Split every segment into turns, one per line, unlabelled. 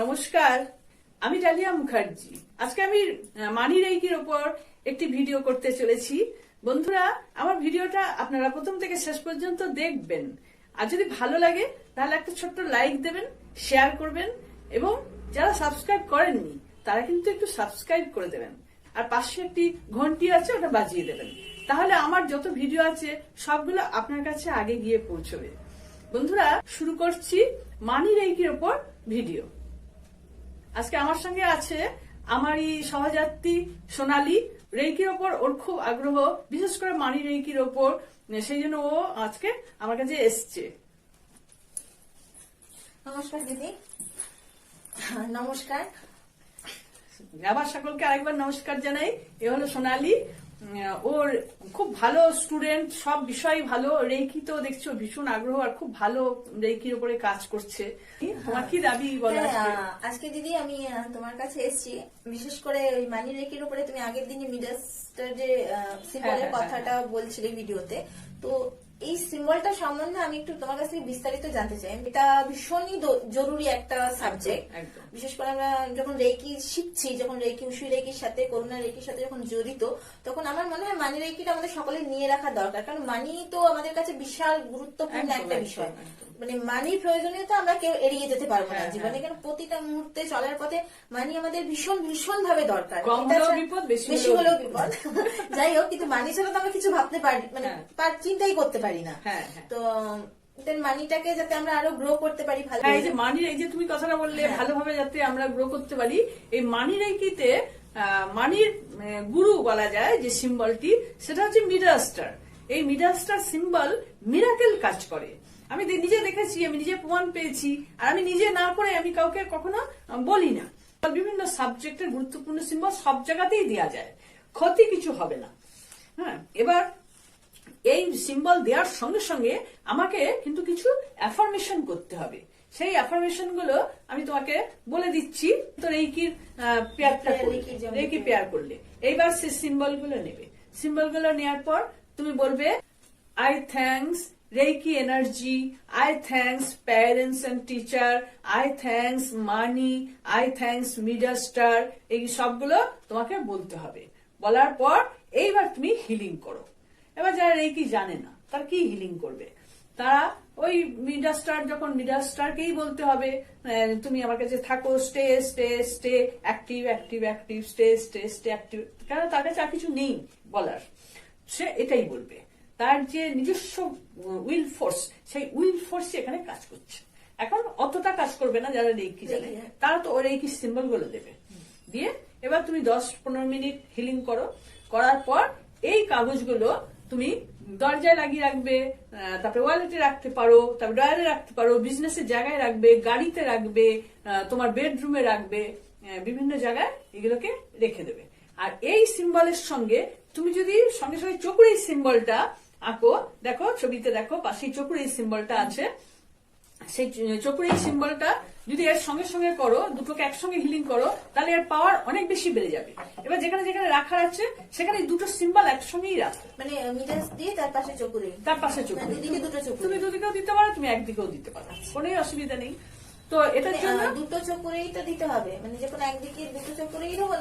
নমস্কার, আমি ডালিয়া মুখার্জি। আজকে আমি মানি রেইকির ওপর একটি ভিডিও করতে চলেছি। বন্ধুরা, আমার ভিডিওটা আপনারা প্রথম থেকে শেষ পর্যন্ত দেখবেন। আর যদি ভালো লাগে, তাহলে একটা ছোট্ট লাইক দেবেন, শেয়ার করবেন, এবং যারা সাবস্ক্রাইব করেননি, তারা কিন্তু একটু সাবস্ক্রাইব করে দেবেন। আর পাশে একটি ঘন্টি আছে, ওটা বাজিয়ে দেবেন। তাহলে আমার যত ভিডিও আছে, সবগুলো আপনার কাছে আগে গিয়ে পৌঁছবে। বন্ধুরা, শুরু করছি মানি রেইকির ওপর ভিডিও। আজকে আমার সঙ্গে আছে আমার এই সহযাত্রী সোনালী রেইকির ওপর ওর খুব আগ্রহ বিশেষ করে মানি রেইকির ওপর। সেই জন্য ও আজকে আমার কাছে এসছে।
নমস্কার দিদি। নমস্কার।
আবার সকলকে আরেকবার নমস্কার জানাই। এ হলো সোনালী। ওর খুব ভালো স্টুডেন্ট সব বিষয় ভালো রেকি তো দেখছ ভীষণ আগ্রহ আর খুব ভালো রেকির উপরে কাজ করছে তোমার কি দাবি বলো
হ্যাঁ,
আজকে?
দিদি আমি তোমার কাছে এসেছি বিশেষ করে ওই মানি রেকির উপরে তুমি আগের দিনে মিডাস্টার যে সিম্বলের
হ্যাঁ,
কথাটা বলছিলে ভিডিওতে তো এই সিম্বলটা সম্বন্ধে আমি একটু তোমার কাছ থেকে বিস্তারিত জানতে চাই। এটা ভীষণই জরুরি একটা সাবজেক্ট বিশেষ করে আমরা যখন রেকি শিখছি যখন রেকি উসুই রেকির সাথে করোনা রেকির সাথে যখন জড়িত তখন আমার মনে হয় মানি রেকিটা আমাদের সকলে নিয়ে রাখা দরকার। কারণ মানি তো আমাদের কাছে বিশাল গুরুত্বপূর্ণ একটা বিষয়। মানে মানির প্রয়োজনীয়তা আমরা কেউ এড়িয়ে যেতে পারব না
হ্যাঁ,
জীবনে।
হ্যাঁ।
কারণ প্রতিটা মুহূর্তে চলার পথে মানি আমাদের ভীষণ ভীষণ ভাবে দরকার
বেশি হলেও
বিপদ। যাই হোক কিন্তু মানি ছাড়া তো আমরা কিছু ভাবতে পারি মানে
হ্যাঁ।
চিন্তাই করতে পারি না।
হ্যাঁ হ্যাঁ।
তো মানিটাকে যাতে আমরা আরও গ্রো করতে পারি ভালো
হ্যাঁ এই যে মানির এই যে তুমি কথাটা বললে। ভালোভাবে যাতে আমরা গ্রো করতে পারি এই মানি রেকিতে মানির গুরু বলা যায় যে সিম্বলটি সেটা হচ্ছে মিডল স্টার এই মিডল স্টার সিম্বল মিরাকেল কাজ করে। আমি নিজে দেখেছি আমি নিজে প্রমাণ পেয়েছি আর আমি নিজে না করে আমি কাউকে কখনো বলি না। বিভিন্ন সাবজেক্টের গুরুত্বপূর্ণ সিম্বল সব জায়গাতেই দেওয়া যায়। ক্ষতি কিছু হবে না। হ্যাঁ এবার এই সিম্বল দেওয়ার সঙ্গে সঙ্গে আমাকে কিন্তু কিছু অ্যাফার্মেশন করতে হবে। সেই অ্যাফার্মেশনগুলো আমি তোমাকে বলে দিচ্ছি। তো রেইকির পেয়ারটা
রেইকি
পেয়ার করলে। এইবার সে সিম্বলগুলো নেবে। সিম্বলগুলো নেওয়ার পর তুমি বলবে I thanks Reiki energy I thanks parents and teacher I thanks money I thanks middle star এই সবগুলো তোমাকে বলতে হবে। বলার পর এইবার তুমি হিলিং করো। এবার যারা রেকি জানে না? তারা কি হিলিং করবে? তারা ওই মিডাল স্টার যখন মিডাল স্টারকেই বলতে হবে তুমি আমার কাছে থাকো stay stay stay active active active stay stay stay active কারণ তার কাছে আর কিছু নেই বলার। সে এটাই বলবে। তার যে নিজস্ব উইল ফোর্স সেই উইল ফোর্স এখানে কাজ করছে। এখন অতটা কাজ করবে না যারা রেকি জানে।
হ্যাঁ।
তারা তো ওই রেকি সিম্বলগুলো দেবে। দিয়ে এবার তুমি দশ পনেরো মিনিট হিলিং করো। করার পর এই কাগজগুলো তুমি দরজায় লাগিয়ে রাখবে তারপরে ওয়ালেটে রাখতে পারো, তারপরে ড্রয়ারে রাখতে পারো বিজনেসের জায়গায় রাখবে, গাড়িতে রাখবে তোমার বেডরুমে রাখবে বিভিন্ন জায়গায় এগুলোকে রেখে দেবে। আর এই সিম্বলের সঙ্গে তুমি যদি সঙ্গে সঙ্গে চকুর এই সিম্বলটা আঁকো, দেখো, ছবিতে দেখো, পাশেই চকুর এই সিম্বলটা আছে। সেই চকুর এই সিম্বলটা যদি এর সঙ্গে সঙ্গে করো দুটোকে একসঙ্গে হিলিং করো তাহলে এর পাওয়ার অনেক বেশি বেড়ে যাবে। এবার যেখানে যেখানে রাখার আছে সেখানে দুটো সিম্বল একসঙ্গেই রাখো।
মানে মিডাস দিয়ে তার পাশে চকুরে
তার পাশে চোখ
মানে
তুমি দুদিকেও দিতে পারো তুমি একদিকেও দিতে পারো। কোনোই অসুবিধা নেই। তো এটার জন্য
মানে, দুটো চকুরেই তো দিতে হবে। মানে যখন একদিকে দুটো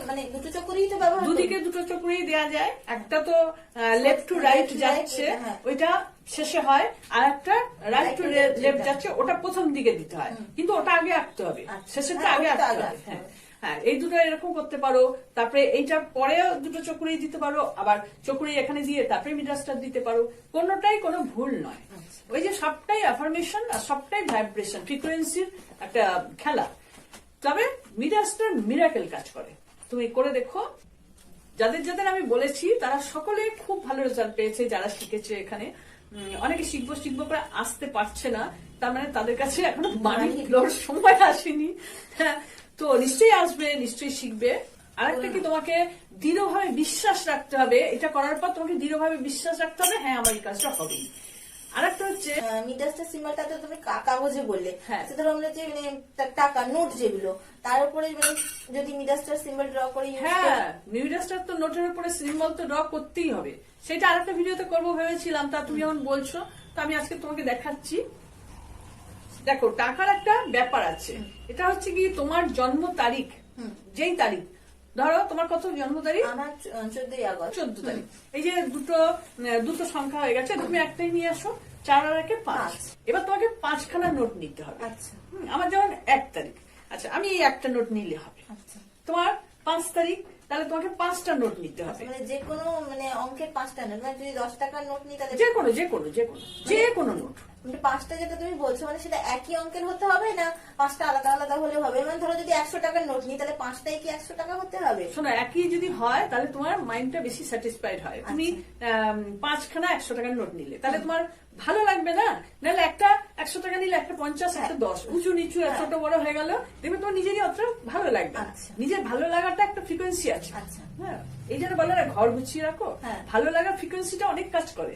মানে দুটো তো ব্যবহার
দুদিকে দুটো চকুরেই দেওয়া যায়। একটা তো লেফট টু রাইট যাচ্ছে
হ্যাঁ।
ওইটা শেষে হয়। আর একটা রাইট টু লেফট যাচ্ছে ওটা প্রথম দিকে দিতে হয়। কিন্তু ওটা আগে আঁকতে হবে।
শেষে
শেষেরটা
হ্যাঁ,
আগে আঁকতে হবে। হ্যাঁ
হবে।
হ্যাঁ এই দুটো এরকম করতে পারো তারপরে এইটার পরেও দুটো চকুরেই দিতে পারো আবার চকুরেই এখানে দিয়ে তারপরে মিডাস্টার দিতে পারো। কোনোটাই কোনো ভুল নয়।
আচ্ছা।
ওই যে সবটাই অ্যাফার্মেশন আর সবটাই ভাইব্রেশন ফ্রিকোয়েন্সির একটা খেলা। তবে মিডাস্টার মিরাকেল কাজ করে। তুমি করে দেখো। যাদের যাদের আমি বলেছি তারা সকলে খুব ভালো রেজাল্ট পেয়েছে যারা শিখেছে এখানে। অনেকে শিখব শিখব করে আসতে পারছে না। তার মানে তাদের কাছে এখনও মানি ফ্লোর সময় আসেনি। হ্যাঁ, তো নিশ্চয়ই আসবে নিশ্চয়ই শিখবে। আরেকটা কি তোমাকে দৃঢ়ভাবে বিশ্বাস রাখতে হবে? এটা করার পর তোমাকে দৃঢ়ভাবে বিশ্বাস রাখতে হবে হ্যাঁ আমার এই কাজটা হবেই। আরেকটা হচ্ছে
মিডাসটা সিম্বলটা তো তুমি কাগজে বললে।
হ্যাঁ।
সেটা আমরা যে মানে টাকা নোট যেগুলো তার উপরে মানে যদি মিডাসটার সিম্বল ড্র করি
হ্যাঁ
করি,
মিউডাস্টার তো নোটের উপরে সিম্বল তো ড্র করতেই হবে। সেটা আরেকটা ভিডিওতে করব ভেবেছিলাম তা তুমি যখন বলছো তো আমি আজকে তোমাকে দেখাচ্ছি। দেখো টাকার একটা ব্যাপার আছে। এটা হচ্ছে কি তোমার জন্ম তারিখ। যেই তারিখ? ধরো তোমার কত জন্ম তারিখ?
আমার চোদ্দই আগস্ট।
চোদ্দ তারিখ। এই যে দুটো দুটো সংখ্যা হয়ে গেছে তুমি একটাই নিয়ে আসো চার আর একে পাঁচ। এবার তোমাকে পাঁচখানা নোট নিতে হবে।
আচ্ছা।
আমার যেমন এক তারিখ। আচ্ছা আমি এই একটা নোট নিলে হবে।
আচ্ছা।
তোমার পাঁচ তারিখ তাহলে তোমাকে পাঁচটা নোট নিতে হবে।
মানে যে কোনো মানে অঙ্কের পাঁচটা নোট মানে যদি দশ টাকার নোট নিই তাহলে
যে কোনো যে কোনো যে কোনো যে কোনো নোট।
মানে পাঁচটা যেটা তুমি বলছো মানে সেটা একই অঙ্কের হতে হবে না পাঁচটা আলাদা আলাদা হলে হবে? মানে ধরো যদি একশো টাকার নোট নিই তাহলে পাঁচটাই কি একশো টাকা হতে হবে?
শোনো একই যদি হয় তাহলে তোমার মাইন্ডটা বেশি স্যাটিসফাইড হয়। তুমি আম, পাঁচখানা একশো টাকার নোট নিলে। তাহলে তোমার ভালো লাগবে না? নাহলে একটা একশো টাকা নিলে একটা পঞ্চাশ একটা দশ। উঁচু নিচু ছোট বড় হয়ে গেল দেখবে তোমার নিজেরই অতটা ভালো লাগবে
আচ্ছা।
নিজের ভালো লাগাটা একটা ফ্রিকোয়েন্সি আছে।
আচ্ছা।
হ্যাঁ। এই জন্য বলে না ঘর গুছিয়ে রাখো।
হ্যাঁ।
ভালো লাগার ফ্রিকোয়েন্সিটা অনেক কাজ করে।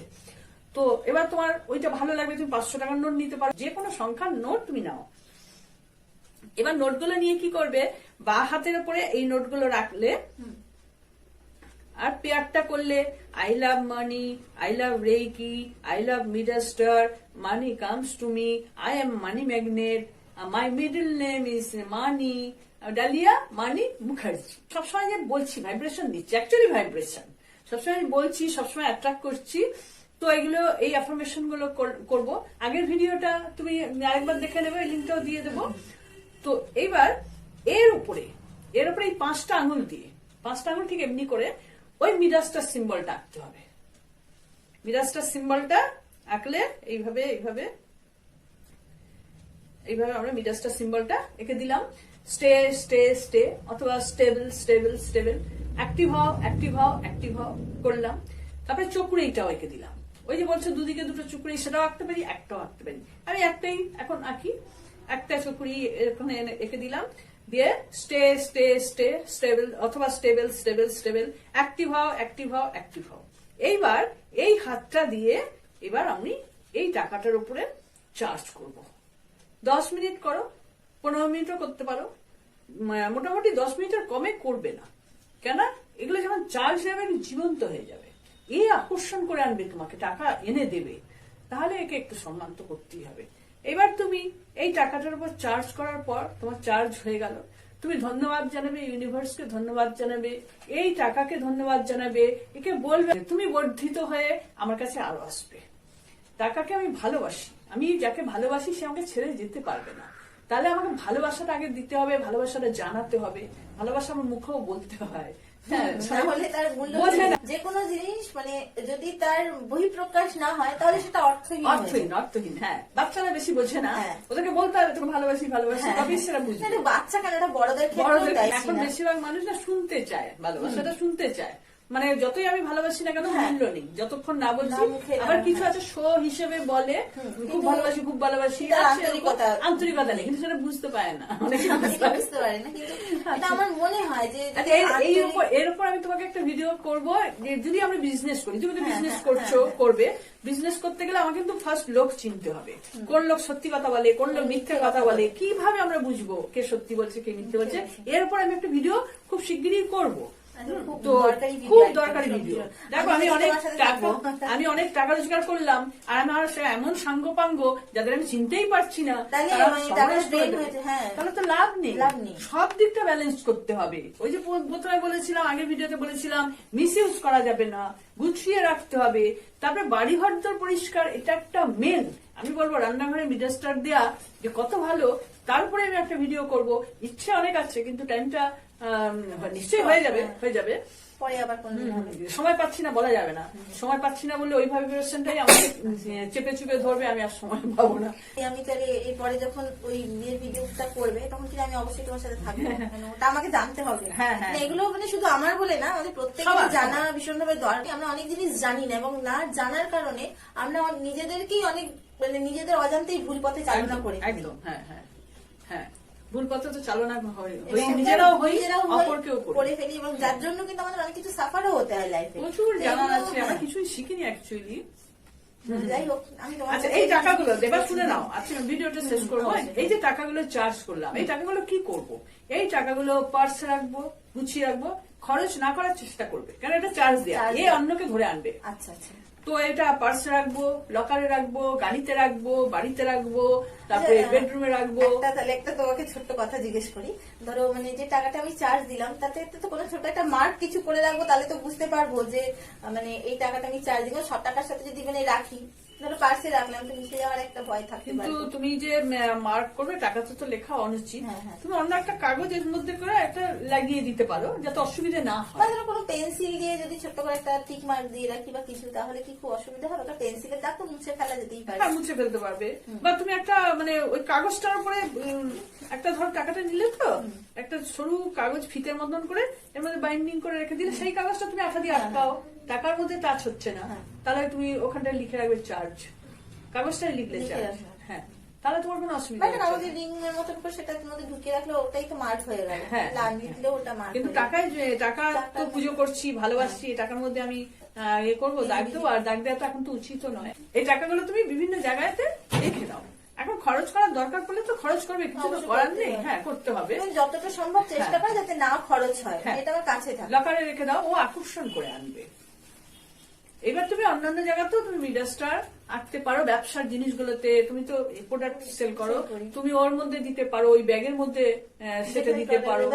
তো এবার তোমার ওইটা ভালো লাগবে, তুমি পাঁচশো টাকার নোট নিতে পারো। যে কোনো সংখ্যার নোট তুমি নাও। এবার নোটগুলো নিয়ে কি করবে? বা হাতের উপরে এই নোটগুলো রাখলে আর পেয়ারটা করলে I love money I love reiki I love Midas star money comes to me I am money magnet my middle name is money Dalia money Mukherjee সবসময় যে বলছি ভাইব্রেশন দিচ্ছি অ্যাকচুয়ালি ভাইব্রেশন সবসময় বলছি, সবসময় অ্যাট্রাক্ট করছি। তো এগুলো, এই অ্যাফার্মেশনগুলো কর- করব। আগের ভিডিওটা তুমি আরেকবার দেখে নেবে লিঙ্কটাও দিয়ে দেবো। তো এইবার এর উপরে এর উপরে এই পাঁচটা আঙুল দিয়ে, পাঁচটা আঙুল ঠিক এমনি করে ওই মিডাস্টার সিম্বলটা আঁকতে হবে। মিডাস্টার সিম্বলটা আঁকলে এইভাবে এইভাবে এইভাবে আমরা মিডাস্টার সিম্বলটা এঁকে দিলাম। স্টে স্টে স্টে, অথবা স্টেবল স্টেবল স্টেবল। অ্যাক্টিভ হও অ্যাক্টিভ হও অ্যাক্টিভ হও করলাম। তারপরে চকুরিটাও এঁকে দিলাম। ওই যে বলছে দুদিকে দুটো চুকুরি, সেটাও আঁকতে পারি, একটাও আঁকতে পারি। আমি একটাই এখন আঁকি, একটা চকুরি এখানে এনে- এঁকে দিলাম, দিয়ে স্টে স্টে স্টে, স্টেবল, অথবা স্টেবল স্টেবল স্টেবল, অ্যাক্টিভ হও অ্যাক্টিভ হও অ্যাক্টিভ হও। এইবার এই হাতটা দিয়ে এবার আমি এই টাকাটার উপরে চার্জ করব। দশ মিনিট করো, পনেরো মিনিটও করতে পারো। মোটামুটি দশ মিনিটের কমে করবে না। কেন? এগুলো যখন চার্জ হয়ে জীবন্ত হয়ে যাবে। এই আকর্ষণ করে আনবে তোমাকে, টাকা এনে দেবে। তাহলে একে একটু সম্মান তো করতেই হবে। এবার তুমি এই টাকাটার উপর চার্জ করার পর তোমার চার্জ হয়ে গেল। তুমি ধন্যবাদ জানাবে ইউনিভার্সকে ধন্যবাদ জানাবে, এই টাকাকে ধন্যবাদ জানাবে, একে বলবে তুমি বর্ধিত হয়ে আমার কাছে আরও আসবে। টাকাকে আমি ভালোবাসি। আমি যাকে ভালোবাসি সে আমাকে ছেড়ে যেতে পারবে না। তাহলে আমাকে ভালোবাসাটা আগে দিতে হবে ভালোবাসাটা জানাতে হবে। ভালোবাসা আমার মুখেও বলতে হয়। হ্যাঁ, না।
যে কোনো জিনিস মানে যদি তার বহিঃপ্রকাশ না হয় তাহলে সেটা অর্থহীন
অর্থহীন অর্থহীন। হ্যাঁ। বাচ্চারা বেশি বোঝে না।
হ্যাঁ।
ওদেরকে বলতে হবে তোকে ভালোবাসি ভালোবাসি।
হ্যাঁ,
তবেই সেটা বুঝবে?
বাচ্চা কেন? এটা বড়দের
বড়দের এখন বেশিরভাগ মানুষ না শুনতে চায় ভালোবাসাটা শুনতে চায়। মানে যতই আমি ভালোবাসি না কেন
হ্যাঁ।
মূল্য নেই। যতক্ষণ না বলছি আবার কিছু
হ্যাঁ।
আছে শো হিসেবে বলে খুব ভালোবাসি খুব ভালোবাসি
আন্তরিকতা-
আন্তরিকতা নেই কিন্তু সেটা বুঝতে পারে না। বুঝতে পারে
কিন্তু আমার মনে হয় যে
আচ্ছা,
যদি
এর- উপর এর উপর আমি তোমাকে একটা ভিডিও করব যে যদি আমরা বিজনেস করি তুমি তো বিজনেস
হ্যাঁ,
করছ করবে। বিজনেস করতে গেলে আমাকে কিন্তু ফার্স্ট লোক চিনতে হবে। কোন লোক সত্যি কথা বলে কোন লোক মিথ্যে কথা বলে কীভাবে আমরা বুঝব কে সত্যি বলছে কে মিথ্যে বলছে? এর উপর আমি একটা ভিডিও খুব শিগগিরই করব।
আচ্ছা,
তো খুব দরকারি ভিডিও দেখো
আমি
অনেক টাকা আমি অনেক টাকা রোজগার করলাম আর আমার এমন সাঙ্গপাঙ্গ যাদের আমি চিনতেই পারছি না
তাহলে হ্যাঁ।
তো লাভ নেই।
লাভ নেই।
সব দিকটা ব্যালেন্স করতে হবে। ওই যে প্রথমে বলেছিলাম ভিডিওতে বলেছিলাম মিস ইউজ করা যাবে না গুছিয়ে রাখতে হবে। তারপরে বাড়ি ঘর তোর পরিষ্কার এটা একটা মেন আমি বলব রান্নাঘরে মিডাস্টার দেয়া যে কত ভালো তারপরে আমি একটা ভিডিও করব। ইচ্ছে অনেক আছে কিন্তু টাইমটা নিশ্চয়ই হয়ে যাবে হয়ে। যাবে।
পরে আবার
সময় পাচ্ছি না বলা যাবে না। সময় পাচ্ছি না বললে ওই ভাইব্রেশনটাই আমাকে চেপে চুপে ধরবে আমি আর সময় পাবো না।
আমি তাহলে এরপরে যখন ওই বিয়ের ভিডিওটা করবে তখন কিন্তু আমি অবশ্যই তোমার সাথে থাকব? কেন ওটা আমাকে জানতে হবে।
হ্যাঁ, হ্যাঁ।
মানে এগুলো মানে শুধু আমার বলে না আমাদের প্রত্যেকের জানা ভীষণভাবে দরকার। আমরা অনেক জিনিস জানি না এবং না জানার কারণে আমরা নিজেদেরকেই অনেক মানে নিজেদের অজান্তেই ভুল পথে চালনা করি।
একদম হ্যাঁ হ্যাঁ হ্যাঁ। ভুল পথে তো চালনা হয়
এবং
নিজেরাও হই অপরকেও করে।
ফেলি এবং যার জন্য কিন্তু আমাদের অনেক কিছু সাফারও হতে হয় লাইফে
প্রচুর আছে আমরা কিছুই শিখিনি অ্যাকচুয়ালি আচ্ছা এই টাকাগুলো এবার শুনে নাও আচ্ছা ভিডিওটা শেষ করব এই যে টাকাগুলো চার্জ করলাম এই টাকাগুলো কি করব? এই টাকাগুলো পার্সে রাখব গুছিয়ে রাখব খরচ না করার চেষ্টা করবে কারণ এটা চার্জ দেয়া
Charge
এ। অন্যকে ধরে আনবে।
আচ্ছা আচ্ছা।
তো এটা পার্সে রাখব লকারে রাখব গাড়িতে রাখব বাড়িতে রাখব তারপরে
আচ্ছা,
বেডরুমে রাখব।
একটা তাহলে একটা তোমাকে ছোট্ট কথা জিজ্ঞেস করি। ধরো মানে যে টাকাটা আমি চার্জ দিলাম তাতে তো কোনো ছোট একটা মার্ক কিছু করে রাখব তাহলে তো বুঝতে পারব যে মানে এই টাকাটা আমি চার্জ দিব সব টাকার সাথে যদি মানে রাখি ধরো পার্সে রাখলাম তো মিশে যাওয়ার একটা ভয় থাকতে
কিন্তু তুমি যে মার্ক করবে টাকাতে তো লেখা অনুচিত
হ্যাঁ, হ্যাঁ।
তুমি অন্য একটা কাগজের মধ্যে করে একটা লাগিয়ে দিতে পারো যাতে অসুবিধা না
বা ধরো কোনো পেন্সিল দিয়ে যদি ছোট্ট করে একটা টিক মার্ক দিয়ে রাখি বা কিছু তাহলে কি খুব অসুবিধা হবে? ওটা পেন্সিলের দাগ তো মুছে ফেলা যেতেই পারে।
হ্যাঁ মুছে ফেলতে পারবে। বা তুমি একটা মানে ওই কাগজটার উপরে একটা ধর টাকাটা নিলে তো একটা সরু কাগজ ফিতের মতন করে এর মধ্যে বাইন্ডিং করে রেখে দিলে সেই কাগজটা তুমি আঠা দিয়ে আটকাও। টাকার মধ্যে টাচ হচ্ছে না।
হ্যাঁ।
তাহলে তুমি ওখানটায় লিখে রাখবে চার্জ কাগজটাই লিখলে চার্জ হ্যাঁ। তাহলে তোমার কোনো অসুবিধা
বা একটা
হচ্ছে না।
কাগজের রিং এর মতন করে মধ্যে ঢুকিয়ে রাখলে ওটাই তো মার্ক হয়ে গেল।
হ্যাঁ,
লাল
হ্যাঁ।
ওটা মার্ক
কিন্তু টাকায় টাকা তো পুজো করছি ভালোবাসছি এই টাকার মধ্যে আমি ইয়ে করব দাগ দেবো আর দাগ দেওয়া তো এখন তো উচিত নয়। এই টাকাগুলো তুমি বিভিন্ন জায়গাতে রেখে দাও। এখন খরচ করার দরকার পড়লে তো খরচ করবে কিছু তো করার নেই। হ্যাঁ করতে হবে।
যতটা সম্ভব চেষ্টা
হ্যাঁ।
করে যাতে না খরচ হয়।
হ্যাঁ।
এটা আমার কাছে থাকে।
লকারে রেখে দাও ও আকর্ষণ করে আনবে। এবার তুমি অন্যান্য জায়গাতেও তুমি মিডাস্টার আঁকতে পারো ব্যবসার জিনিসগুলোতে তুমি তো প্রোডাক্ট সেল করো। তুমি ওর মধ্যে দিতে পারো ওই ব্যাগের মধ্যে সেটা দিতে পারো।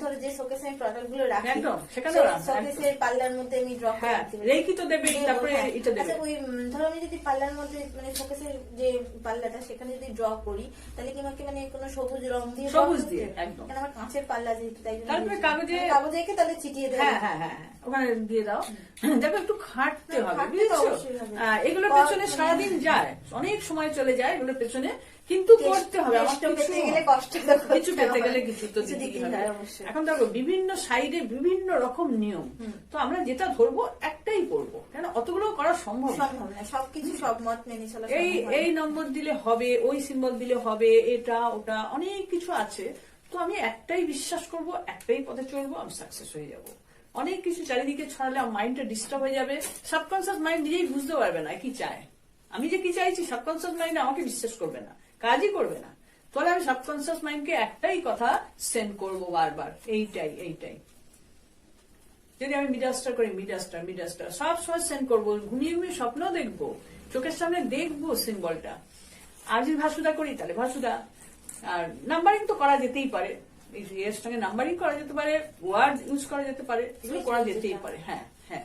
ধরো যে শোকেসে আমি প্রোডাক্টগুলো রাখি
একদম, সেখানেও রাখো,
শোকেসের পাল্লার মধ্যে আমি ড্র
হ্যাঁ রেখি তো দেবে তারপরে
হ্যাঁ।
এটা দেবে।
আচ্ছা, ওই ধরো আমি যদি পাল্লার মধ্যে মানে শোকেসের যে পাল্লাটা সেখানে যদি ড্র করি তাহলে কি আমাকে মানে কোনো সবুজ রং দিয়ে
সবুজ দিয়ে, একদম।
কারণ আমার কাঁচের পাল্লা যেহেতু তাই জন্য
তারপরে কাগজে-
মানে কাগজে এঁকে তাহলে চিটিয়ে দেবো
হ্যাঁ হ্যাঁ হ্যাঁ হ্যাঁ। ওখানে দিয়ে দাও। দেখো একটু খাটতে হবে বুঝেছ?
অবশ্যই
পেছনে সারাদিন যায়। অনেক সময় চলে যায় এগুলোর পেছনে কিন্তু করতে হবে। আমার
পেতে
কিছু-
গেলে কষ্ট
কিছু পেতে গেলে কিছু তো। এখন দেখো বিভিন্ন সাইডে বিভিন্ন রকম নিয়ম। তো আমরা যেটা ধরবো একটাই করব। কেন? অতগুলো করা সম্ভব না।
সবকিছু সব মত মেনে চলা
এই। এই নম্বর দিলে হবে ওই সিম্বল দিলে হবে এটা ওটা অনেক কিছু আছে। তো আমি একটাই বিশ্বাস করব একটাই পথে চলবো আমি সাকসেস হয়ে যাব। অনেক কিছু চারিদিকে ছড়ালে মাইন্ডটা ডিস্টার্ব হয়ে যাবে। সাবকনসিয়াস মাইন্ড নিজেই বুঝতে পারবে না কি চায়। আমি যে কি চাইছি সাবকনসিয়াস মাইন্ড আমাকে বিশ্বাস করবে না, কাজই করবে না। তাহলে আমি সাবকনসিয়াস মাইন্ডকে একটাই কথা সেন্ড করব বারবার, এইটাই এইটাই। যদি আমি মিডাস্টার করি মিডাস্টার মিডাস্টার সব সময় সেন্ড করব, ঘুমিয়ে ঘুমিয়ে স্বপ্ন দেখব, চোখের সামনে দেখব সিম্বলটা আর যদি ভাসুদা করি, তাহলে ভাসুদা। আর নাম্বারিং তো করা যেতেই পারে। এই এর সঙ্গে নাম্বারিং করা যেতে পারে ওয়ার্ড ইউজ করা যেতে পারে এগুলো করা যেতেই পারে হ্যাঁ হ্যাঁ।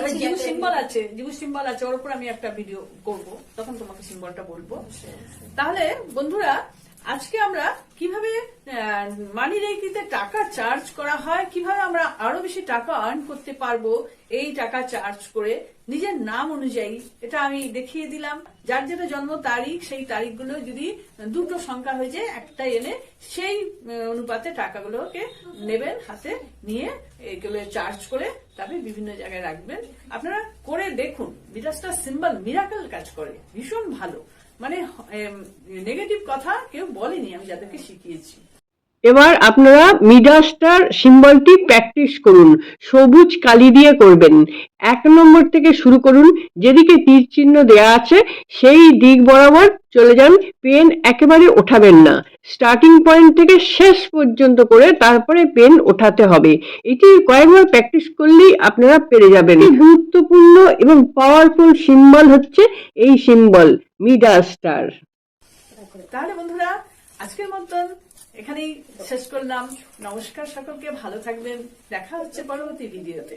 একটা-
সিম্বল আছে জিউ সিম্বল আছে ওর উপর আমি একটা ভিডিও করব তখন তোমাকে সিম্বলটা বলব। তাহলে বন্ধুরা আজকে আমরা কীভাবে মানি রেকিতে টাকা চার্জ করা হয়, কীভাবে আমরা আরও বেশি টাকা আর্ন করতে পারব, এই টাকা চার্জ করে নিজের নাম অনুযায়ী, এটা আমি দেখিয়ে দিলাম। যার যেটা জন্ম তারিখ, সেই তারিখগুলো যদি দুটো সংখ্যা হয়ে যায় একটা এনে সেই অনুপাতে টাকাগুলোকে নেবেন, হাতে নিয়ে এগুলো চার্জ করে তারপরে বিভিন্ন জায়গায় রাখবেন। আপনারা করে দেখুন, বিরাজটা সিম্বল মিরাকেল কাজ করে, ভীষণ ভালো। মানে নেগেটিভ কথা কেউ বলেনি আমি যাদেরকে শিখিয়েছি।
এবার আপনারা মিডাস্টার সিম্বলটি প্র্যাকটিস করুন, সবুজ কালি দিয়ে করবেন। এক নম্বর থেকে শুরু করুন, যেদিকে তীর চিহ্ন দেয়া আছে, সেই দিক বরাবর চলে যান, পেন একেবারে ওঠাবেন না। স্টার্টিং পয়েন্ট থেকে শেষ পর্যন্ত করে তারপরে পেন ওঠাতে হবে। এটি কয়েকবার প্র্যাকটিস করলেই আপনারা পেরে যাবেন। গুরুত্বপূর্ণ এবং পাওয়ারফুল সিম্বল হচ্ছে এই সিম্বল, মিডাস্টার।
তাহলে বন্ধুরা, আজকের মতন এখানেই শেষ করলাম। নমস্কার সকলকে ভালো থাকবেন। দেখা হচ্ছে পরবর্তী ভিডিওতে।